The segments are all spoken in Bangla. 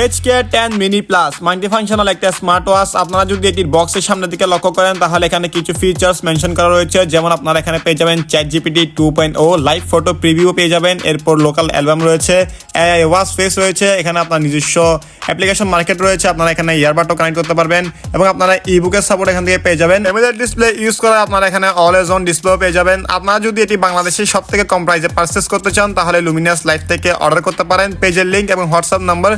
H K ten mini plus multifunctional একটা স্মার্ট ওয়াচ আপনারা যদি এটির বক্সের সামনের দিকে লক্ষ্য করেন, তাহলে এখানে কিছু ফিচার্স মেনশন করা রয়েছে। যেমন আপনারা এখানে পেয়ে যাবেন ChatGPT two point O live photo preview পেয়ে যাবেন। এরপর লোকাল অ্যালবাম রয়েছে ওয়াচ ফেস রয়েছে। এখানে আপনার নিজস্ব অ্যাপ্লিকেশন মার্কেট রয়েছে। আপনারা এখানে ইয়ারবাডও কানেক্ট করতে পারবেন এবং আপনারা ই বুকের সাপোর্ট এখান থেকে পেয়ে যাবেন। এমএলএড ডিসপ্লে ইউজ করে আপনারা এখানে অল এজ অন ডিসপ্লেও পেয়ে যাবেন। আপনারা যদি এটি বাংলাদেশের সব থেকে কম প্রাইসে পারচেস করতে চান, তাহলে লুমিনাস লাইফ থেকে অর্ডার করতে পারেন। পেজের লিঙ্ক এবং হোয়াটসঅ্যাপ নাম্বার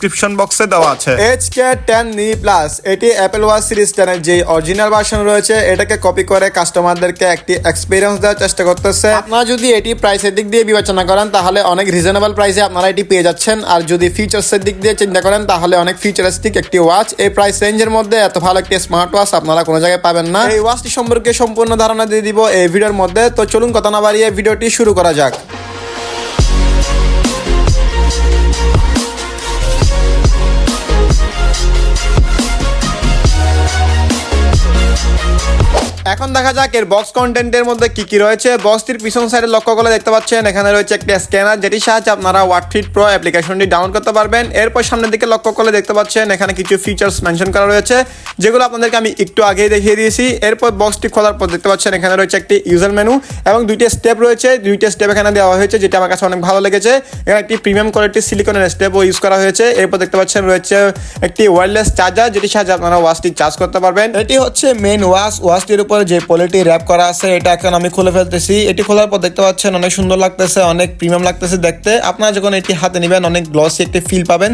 ডিসক্রিপশন বক্সে দেওয়া আছে। H K ten mini plus এটি অ্যাপেল ওয়াচ সিরিজ টেনের যে অরিজিনাল ভার্সন রয়েছে, এটাকে কপি করে কাস্টমারদেরকে একটি এক্সপিরিয়েন্স দেওয়ার চেষ্টা করতেছে। আপনারা যদি এটি প্রাইসের দিক দিয়ে বিবেচনা করেন, তাহলে অনেক রিজনেবল প্রাইসে আপনারা এটি পেয়ে যাচ্ছেন। আর যদি ফিচার্সের দিক দিয়ে চিন্তা করেন, তাহলে অনেক ফিচারিস্টিক একটি ওয়াচ এই প্রাইস রেঞ্জের মধ্যে এত ভালো একটি স্মার্ট ওয়াচ আপনারা কোনো জায়গায় পাবেন না। এই ওয়াচটি সম্পর্কে সম্পূর্ণ ধারণা দিয়ে দিব এই ভিডিওর মধ্যে। তো চলুন কথা না বাড়িয়ে ভিডিওটি শুরু করা যাক। এখন দেখা যাক এর বক্স কন্টেন্টের মধ্যে কি কি রয়েছে। বক্সটির পিছন সাইডে লক্ষ্য করে দেখতে পাচ্ছেন, এখানে রয়েছে একটা স্ক্যানার যেটির সাহায্যে আপনারা ওয়াটফিট প্রো অ্যাপ্লিকেশনটি ডাউনলোড করতে পারবেন। এরপর সামনের দিকে লক্ষ্য করে দেখতে পাচ্ছেন, এখানে কিছু ফিচার্স মেনশন করা রয়েছে, যেগুলো আপনাদেরকে আমি একটু আগেই দেখিয়ে দিয়েছি। এরপর বক্সটি খোলার পর দেখতে পাচ্ছেন, এখানে রয়েছে একটি ইউজার মেনু এবং দুইটি স্টেপ রয়েছে। দুইটি স্টেপ এখানে দেওয়া হয়েছে, যেটা আমার কাছে অনেক ভালো লেগেছে। এখানে একটি প্রিমিয়াম কোয়ালিটির সিলিকনের স্টেপও ইউজ করা হয়েছে। এরপর দেখতে পাচ্ছেন, রয়েছে একটি ওয়্যারলেস চার্জার যেটির সাহায্যে আপনারা ওয়াচটি চার্জ করতে পারবেন। এটি হচ্ছে মেন ওয়াচ ওয়াচটির উপরে যে পলিটি র্যাপ করা আছে, এটা এখন আমি খুলে ফেলতেছি। এটি খোলার পর দেখতে পাচ্ছেন অনেক সুন্দর লাগতেছে, অনেক প্রিমিয়াম লাগতেছে দেখতে। আপনারা যখন এটি হাতে নেবেন, অনেক গ্লসি একটি ফিল পাবেন।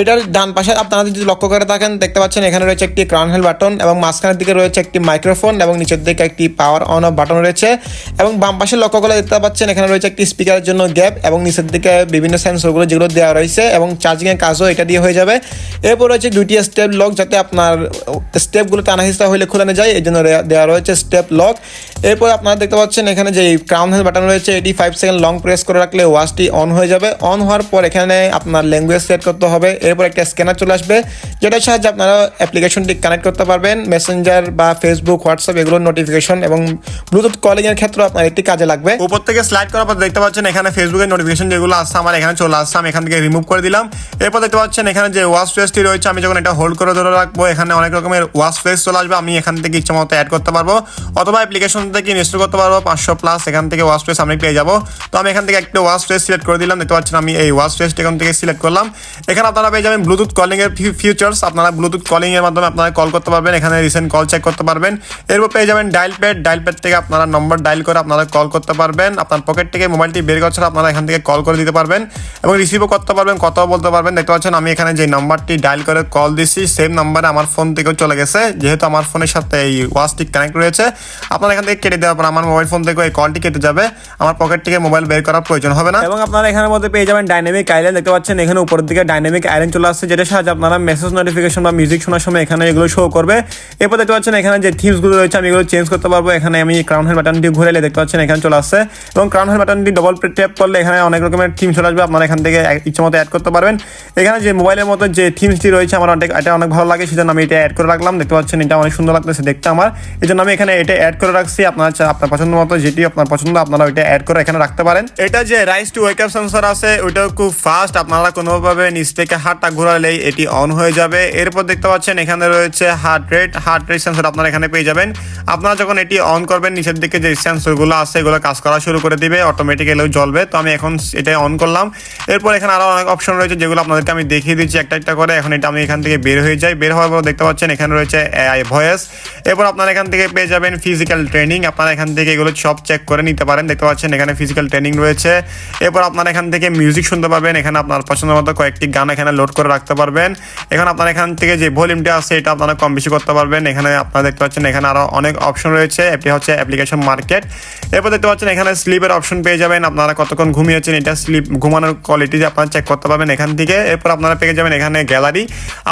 এটার ডান পাশে আপনারা যদি লক্ষ্য করে থাকেন, দেখতে পাচ্ছেন এখানে রয়েছে একটি ক্রাউন হেল বাটন এবং মাঝখানের দিকে রয়েছে একটি মাইক্রোফোন এবং নিচের দিকে একটি পাওয়ার অন অফ বাটন রয়েছে। এবং বাম পাশে লক্ষ্য করে দেখতে পাচ্ছেন, এখানে রয়েছে একটি স্পিকারের জন্য গ্যাপ এবং নিচের দিকে বিভিন্ন সেন্সরগুলো যেগুলো দেওয়া রয়েছে এবং চার্জিং এর কাজও এটা দিয়ে হয়ে যাবে। এরপর রয়েছে দুইটি স্টেপ লক যাতে আপনার স্টেপগুলো টানা হিস্তা হলে খুলে না যায় এই জন্য দেওয়া রয়েছে স্টেপ লক এরপর আপনারা দেখতে পাচ্ছেন এখানে যে ক্রাউন হেল বাটন রয়েছে, এটি ফাইভ সেকেন্ড লং প্রেস করে রাখলে ওয়াচটি অন হয়ে যাবে। অন হওয়ার পর এখানে আপনার ল্যাঙ্গুয়েজ সেট করতে হবে। এরপর একটা স্ক্যানার চলে আসবে, যেটার সাহায্যে আপনারা অ্যাপ্লিকেশনটি কানেক্ট করতে পারবেন। মেসেঞ্জার বা ফেসবুক হোয়াটসঅ্যাপ এগুলোর নোটিফিকেশন এবং ব্লুটুথ কলিং এর ক্ষেত্রে আপনার একটি কাজে লাগবে। উপর থেকে স্লাইড করার পর দেখতে পাচ্ছেন এখানে ফেসবুকের নোটিফিকেশন যেগুলো আসছে, আমার এখানে চলে আসছে, আমি এখান থেকে রিমুভ করে দিলাম। এরপর দেখতে পাচ্ছেন এখানে যে ওয়াশ ফেসটি রয়েছে, আমি যখন এটা হোল্ড করে ধরে রাখব, এখানে অনেক রকমের ওয়াশ ফেস চলে আসবে, আমি এখান থেকে ইচ্ছা মতো অ্যাড করতে পারব। অথবা অ্যাপ্লিকেশন থেকে ইনস্টল করতে পারব? পাঁচশো প্লাস এখান থেকে ওয়াশ ফেস আমি পেয়ে যাব। তো আমি এখান থেকে একটা ওয়াশ ফেস সিলেক্ট করে দিলাম। দেখতে পাচ্ছেন আমি এই ওয়াশ ফেসটি এখান থেকে সিলেক্ট করলাম। এখানে আপনারা পেয়ে যাবেন ব্লুটুথ কলিং এর ফিচার্স আপনারা ব্লুটুথ কলিং এর মাধ্যমে আপনারা কল করতে পারবেন। এখানে রিসেন্ট কল চেক করতে পারবেন। এরপর পেয়ে যাবেন ডায়াল প্যাড ডায়াল প্যাড থেকে আপনারা নম্বর ডায়াল করে আপনারা কল করতে পারবেন। আপনার পকেট থেকে মোবাইলটি বের করছেন আপনারা এখান থেকে কল করে দিতে পারবেন এবং রিসিভও করতে পারবেন, কথাও বলতে পারবেন। দেখতে পাচ্ছেন আমি এখানে যে নাম্বারটি ডায়াল করে কল দিচ্ছি সেম নাম্বারে আমার ফোন থেকেও চলে গেছে। যেহেতু আমার ফোনের সাথে এই ওয়াচটি কানেক্ট রয়েছে। আপনারা এখান থেকে কেটে দেওয়ার পর আমার মোবাইল ফোন থেকে এই কলটি কেটে যাবে। আমার পকেট থেকে মোবাইল বের করার প্রয়োজন হবে না। এবং আপনারা এখানের মধ্যে পেয়ে যাবেন ডাইনামিক আইল্যান্ড দেখতে পাচ্ছেন এখানে উপরের দিকে ডাইনামিক আইল্যান্ড চলে আসছে যেটা সাহায্যে আপনারা মেসেজ নোটিফিকেশন বা মিউজিক শোনার সময় এখানে এগুলো শো করবে। এরপর দেখতে পাচ্ছেন এখানে যে থিমসগুলো রয়েছে, আমি এগুলো চেঞ্জ করতে পারব। এখানে আমি ক্রাউন হেল বাটনটি ঘুরে এলে দেখতে পাচ্ছেন এখানে চলে আসছে। এবং ক্রাউন হেল বাটনটি ডবল ট্যাপ করলে এখানে অনেক রকমের থিম চলে আসবে। আপনারা এখান থেকে ইচ্ছে মতো অ্যাড করতে পারবেন। এখানে যে মোবাইলের মতো যে থিমসটি রয়েছে, আমার অনেক এটা অনেক ভালো লাগে, সেজন্য আমি এটা অ্যাড করে রাখলাম। দেখতে পাচ্ছেন এটা অনেক সুন্দর লাগতেছে দেখতে আমার। এই জন্য আমি এখানে এটা অ্যাড করে রাখছি। আপনার আপনার পছন্দ মতো যেটি আপনার পছন্দ, আপনারা ওইটা অ্যাড করে এখানে রাখতে পারেন। এটা যে raise to wake up sensor আছে, ওইটাও খুব ফাস্ট আপনারা কোনোভাবে নিচ থেকে হাতটা ঘোরালেই এটি অন হয়ে যাবে। এরপর দেখতে পাচ্ছেন এখানে রয়েছে heart rate heart rate sensor আপনারা এখানে পেয়ে যাবেন। আপনারা যখন এটি অন করবেন, নিচের দিকে যে সেন্সরগুলো আছে, এগুলো কাজ করা শুরু করে দিবে অটোমেটিক্যালি জ্বলবে। তো আমি এখন এটা অন করলাম। এরপর এখানে আরও অনেক অপশন রয়েছে, যেগুলো আপনাদেরকে আমি দেখিয়ে দিচ্ছি একটা একটা করে। এখন এটা আমি এখান থেকে বের হয়ে যাই। বের হওয়ার পর দেখতে পাচ্ছেন এখানে রয়েছে এআই ভয়েস এরপর আপনারা এখান থেকে পেয়ে যাবেন ফিজিক্যাল ট্রেনিং আপনারা এখান থেকে এগুলো সব চেক করে নিতে পারেন। দেখতে পাচ্ছেন এখানে ফিজিক্যাল ট্রেনিং রয়েছে। এরপর আপনারা এখান থেকে মিউজিক শুনতে পারবেন এখানে আপনার পছন্দ মতো কয়েকটি গান এখানে লোড করে রাখতে পারবেন। এখন আপনারা এখান থেকে যে ভলিউমটা আছে, এটা আপনারা কম বেশি করতে পারবেন। এখানে আপনারা দেখতে পাচ্ছেন এখানে আরও অনেক অপশন রয়েছে। এটি হচ্ছে অ্যাপ্লিকেশন মার্কেট এরপর দেখতে পাচ্ছেন এখানে স্লিপের অপশন পেয়ে যাবেন। আপনারা কতক্ষণ ঘুমিয়েছেন, এটা স্লিপ ঘুমানোর কোয়ালিটি আপনারা চেক করতে পারবেন এখান থেকে। এরপর আপনারা পেয়ে যাবেন এখানে গ্যালারি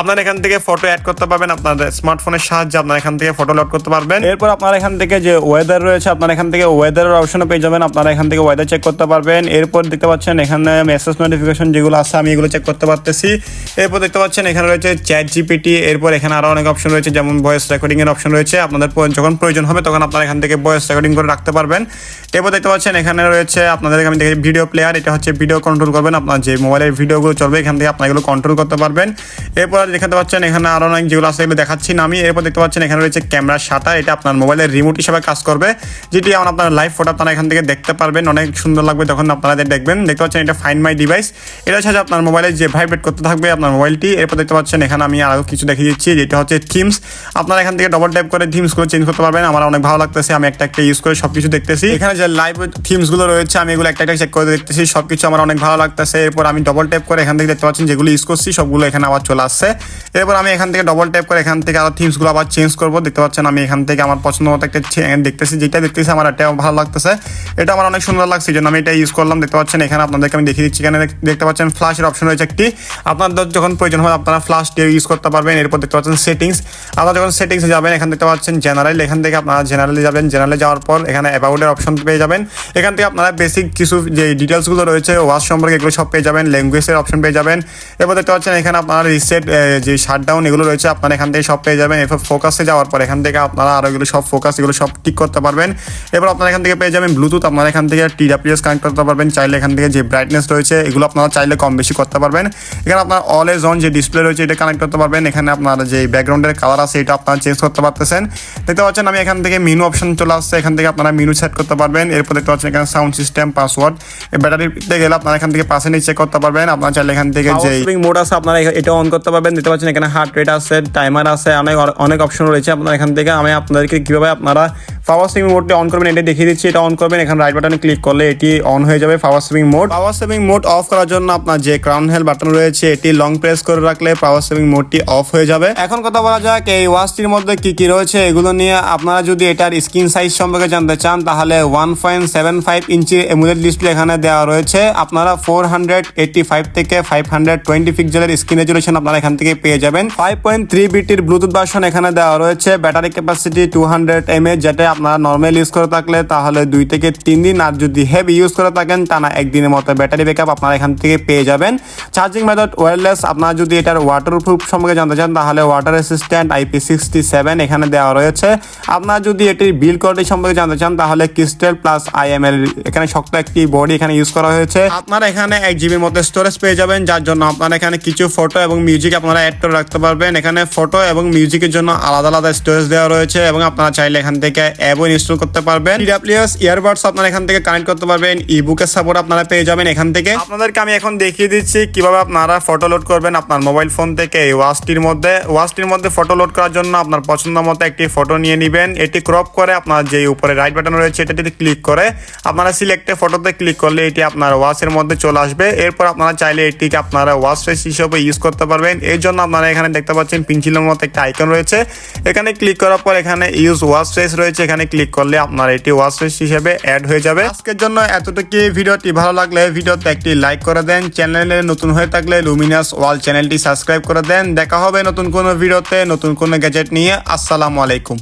আপনারা এখান থেকে ফটো অ্যাড করতে পারবেন। আপনার স্মার্টফোনের সাহায্যে আপনারা এখান থেকে ফটো লোড করতে পারবেন। এরপর আপনারা এখান থেকে যে ওয়েদার রয়েছে, আপনারা এখান থেকে ওয়েদারের অপশনও পেয়ে যাবেন। আপনারা এখান থেকে ওয়েদার চেক করতে পারবেন। এরপর দেখতে পাচ্ছেন এখানে মেসেজ নোটিফিকেশন যেগুলো আছে, আমি এগুলো চেক করতে পারতেছি। এরপর দেখতে পাচ্ছেন এখানে রয়েছে চ্যাট জিপিটি এরপর এখানে আরও অনেক অপশন রয়েছে, যেমন ভয়েস রেকর্ডিং এর অপশন রয়েছে। আপনাদের যখন প্রয়োজন হবে, তখন আপনারা এখান থেকে ভয়েস রেকর্ডিং করে রাখতে পারবেন। এরপর দেখতে পাচ্ছেন এখানে রয়েছে আপনাদের আমি দেখি ভিডিও প্লেয়ার এটা হচ্ছে ভিডিও কন্ট্রোল করবেন। আপনার যে মোবাইলের ভিডিওগুলো চলবে, এখান থেকে আপনার এগুলো কন্ট্রোল করতে পারবেন। এরপর দেখতে পাচ্ছেন এখানে আরও অনেক যেগুলো আছে, এগুলো দেখাচ্ছি না আমি। এরপর দেখতে পাচ্ছেন এখানে রয়েছে ক্যামেরা শাটার, এটা আপনার মোবাইলের রিমোট হিসেবে কাজ করবে। যেটি আমার আপনার লাইভ ফটো আপনারা এখান থেকে দেখতে পারবেন। অনেক সুন্দর লাগবে তখন আপনারা দেখবেন। দেখতে পাচ্ছেন এটা ফাইন মাই ডিভাইস এটা হচ্ছে আপনার মোবাইলে যে ভাইব্রেট করতে থাকবে আপনার মোবাইলটি এরপর দেখতে পাচ্ছেন, এখানে আমি আরও কিছু দেখিয়ে দিচ্ছি, যেটা হচ্ছে থিমস আপনারা এখান থেকে ডবল টাইপ করে থিমসগুলো চেঞ্জ করতে পারবেন। আমার অনেক ভালো লাগতেছে। আমি একটা একটা ইউজ করে সব কিছু দেখতেছি। এখানে যে লাইভ থিমসগুলো রয়েছে, আমি এগুলো একটা একটা চেক করে দেখতেছি। সব কিছু আমার অনেক ভালো লাগতেছে। এরপর আমি ডবল টাইপ করে এখান থেকে দেখতে পাচ্ছেন, যেগুলো ইউজ করছি, সবগুলো এখানে আবার চলে আসছে। এরপর আমি এখান থেকে ডবল টাইপ করে এখান থেকে আরও থিমসগুলো আবার চেঞ্জ করব। দেখতে পাচ্ছেন, আমি এখান থেকে আমার পছন্দ মতো একটা দেখতেছি, যেটা দেখতেছি আমার এটা ভালো লাগতেছে। এটা আমার অনেক সুন্দর লাগছে, এই জন্য আমি এটা ইউজ করলাম। দেখতে পাচ্ছেন, এখানে আপনাদেরকে আমি দেখিয়ে দিচ্ছি। এখানে দেখতে পাচ্ছেন ফ্লাশের অপশন রয়েছে একটি। আপনাদের যখন প্রয়োজন হয় আপনারা ফ্লাশ দিয়ে ইউজ করতে পারবেন। এরপর দেখতে পাচ্ছেন সেটিংস আপনারা যখন সেটিংসে যাবেন, এখান দেখতে পাচ্ছেন জেনারেল এখান থেকে আপনারা জেনারেলে যাবেন। জেনারেলে যাওয়ার পর এখানে অ্যাবাউটের অপশন পেয়ে যাবেন। এখান থেকে আপনারা বেসিক কিছু যে ডিটেলসগুলো রয়েছে ওয়াচ সম্পর্কে এগুলো সব পেয়ে যাবেন। ল্যাঙ্গুয়েজের অপশন পেয়ে যাবেন। এরপর দেখতে পাচ্ছেন, এখানে আপনারা রিসেট যে শাটডাউন এগুলো রয়েছে, আপনারা এখান থেকে সব পেয়ে যাবেন। এরপর ফোকাসে যাওয়ার পর এখান থেকে আপনারা আরও এগুলো সব ফোকাস এগুলো সব ঠিক করতে পারবেন। এরপর আপনারা এখান থেকে পেয়ে যাবেন ব্লুটুথ আপনারা এখান থেকে টিডাপিএস কানেক্ট করতে পারবেন। চাইলে এখান থেকে যে ব্রাইটনেস রয়েছে এগুলো আপনারা চাইলে কম বেশি করতে পারবেন। এখানে আপনার অল এজ অন যে ডিসপ্লে রয়েছে এটা কানেক্ট করতে পারবেন। এখানে আপনার যে ব্যাকগ্রাউন্ডের কালার আছে এটা আপনারা চেঞ্জ করতে পারতেছেন। দেখতে পাচ্ছেন আমি এখান থেকে মেনু অপশন চলে আসছে। এখান থেকে আপনারা মেনু সেট করতে পারবেন। এরপর দেখতে পাচ্ছেন এখানে সাউন্ড সিস্টেম পাসওয়ার্ড ব্যাটারিতে গেলে আপনারা এখান থেকে পার্সেন্টেজ চেক করতে পারবেন। আপনারা চাইলে এখান থেকে যে মোড আছে আপনারা এটা অন করতে পারবেন। দেখতে পাচ্ছেন এখানে হার্ট রেট আছে টাইমার আছে অনেক অনেক অপশন রয়েছে। আপনারা এখান থেকে আমি আপনাদেরকে কীভাবে আপনারা পাওয়ার সেভিং মোডটি অন করবেন, এটা দেখিয়ে দিচ্ছি, এটা অন করবেন, এখানে রাইট বাটনে ক্লিক করলে এটি অন হয়ে যাবে power saving mode power saving mode off করার জন্য আপনার যে ক্রাউন হেল বাটন রয়েছে, এটি লং প্রেস করে রাখলে পাওয়ার সেভিং মোডটি অফ হয়ে যাবে। এখন কথা বলা যাক, এই ওয়াচটির মধ্যে কি কি রয়েছে, এগুলো নিয়ে আপনারা যদি এটার স্ক্রিন সাইজ সম্পর্কে জানতে চান, তাহলে one point seven five inch AMOLED display এখানে দেওয়া রয়েছে। আপনারা ফোর হান্ড্রেড এইটটি ফাইভ থেকে ফাইভ হান্ড্রেড টোয়েন্টি পিক্সেলের স্ক্রিন রেজুলেশন আপনারা এখান থেকে পেয়ে যাবেন। ফাইভ পয়েন্ট থ্রি বিটির ব্লুটুথ ভার্সন এখানে দেওয়া রয়েছে। Battery capacity two hundred mA যেটা আপনারা নর্মাল ইউজ করে থাকলে তাহলে দুই থেকে তিন দিন আর যদি হেভি ইউজ করে থাকেন, টানা একদিনের মতো ব্যাটারি ব্যাকআপ আপনারা এখান থেকে পেয়ে যাবেন। চার্জিং মেথড ওয়্যারলেস আপনারা যদি এটার ওয়াটার প্রুফ সম্পর্কে জানতে চান, তাহলে water resistant IP sixty seven এখানে দেওয়া রয়েছে। আপনারা যদি এটির বিল কোয়ালিটি সম্পর্কে জানতে চান, তাহলে ক্রিস্টেল প্লাস আই আইএমএল এখানে শক্ত একটি বডি এখানে ইউজ করা হয়েছে। আপনারা এখানে এক জিবির মতো স্টোরেজ পেয়ে যাবেন, যার জন্য আপনারা এখানে কিছু ফটো এবং মিউজিক আপনারা অ্যাড করে রাখতে পারবেন। এখানে ফটো এবং মিউজিকের জন্য আলাদা আলাদা স্টোরেজ দেওয়া রয়েছে এবং আপনারা চাইলে এখান থেকে অ্যাপও ইনস্টল করতে পারবেন। ডিডাব্লিউএস ইয়ারবাডস আপনারা এখান থেকে কানেক্ট করতে পারবেন। ইবুকের সাপোর্ট আপনারা পেয়ে যাবেন এখান থেকে। আপনাদেরকে আমি এখন দেখিয়ে দিচ্ছি কীভাবে আপনারা ফটো লোড করবেন আপনার মোবাইল ফোন থেকে এই ওয়াচটির মধ্যে। ওয়াচটির মধ্যে ফটো লোড করার জন্য আপনার পছন্দ মতো একটি ফটো নিয়ে নেবেন। এটি ক্রপ করে আপনার যে উপরে রাইট বাটন রয়েছে এটাতে ক্লিক করে আপনারা সিলেক্টে ফটোতে ক্লিক করলে এটি আপনার ওয়াচের মধ্যে চলে আসবে। এরপর আপনারা চাইলে এটিকে আপনারা ওয়াচ ফেস হিসেবে ইউজ করতে পারবেন। এর জন্য আপনারা এখানে দেখতে পাচ্ছেন পিনচিলের মতো একটা আইকন রয়েছে। এখানে ক্লিক করার পর এখানে ইউজ ওয়াচ ফেস রয়েছে। এখানে ক্লিক করলে আপনার এটি ওয়াচ লিস্ট হিসেবে অ্যাড হয়ে যাবে। আজকের জন্য এতটুকু ভিডিওটি ভালো লাগলে ভিডিওতে একটি লাইক করে দেন। চ্যানেলে নতুন হয়ে থাকলে লুমিনাস ওয়াল চ্যানেলটি সাবস্ক্রাইব করে দেন। দেখা হবে নতুন কোনো ভিডিওতে নতুন কোনো গ্যাজেট নিয়ে। আসসালামু আলাইকুম।